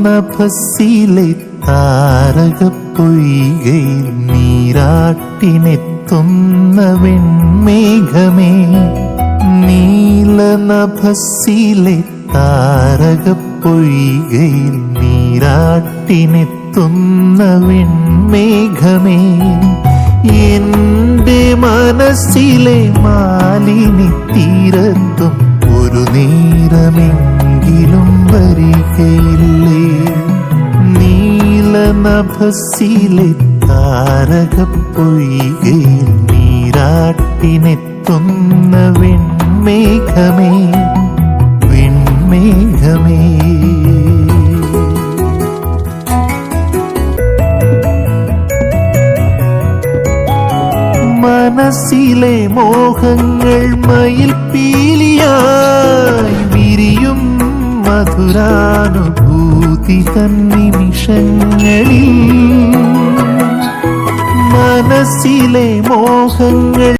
നീലനഭസിലെ താരകപ്പൊയ്കയിൽ നീരാട്ടിനെത്തുന്ന വെൺമേഘമേ. നീലനഭസിലെ താരകപ്പൊയ്കയിൽ നീരാട്ടിനെത്തുന്ന വെൺമേഘമേ. എന്റെ മനസ്സിലെ മാലിനി തീരത്തും ഒരു നേരമെങ്കിലും വരികയില്ലേ നീലനഭസിലെ താരകപ്പൊയ്കയിൽ നീരാട്ടിനെത്തുന്ന വെൺമേഘമേ വെൺമേഘമേ. മനസ്സിലെ മോഹങ്ങൾ മയിൽ പീലിയായി വിരിയും മധുരാനുഭൂതി തന്നിമിഷങ്ങളിൽ മനസ്സിലെ മോഹങ്ങൾ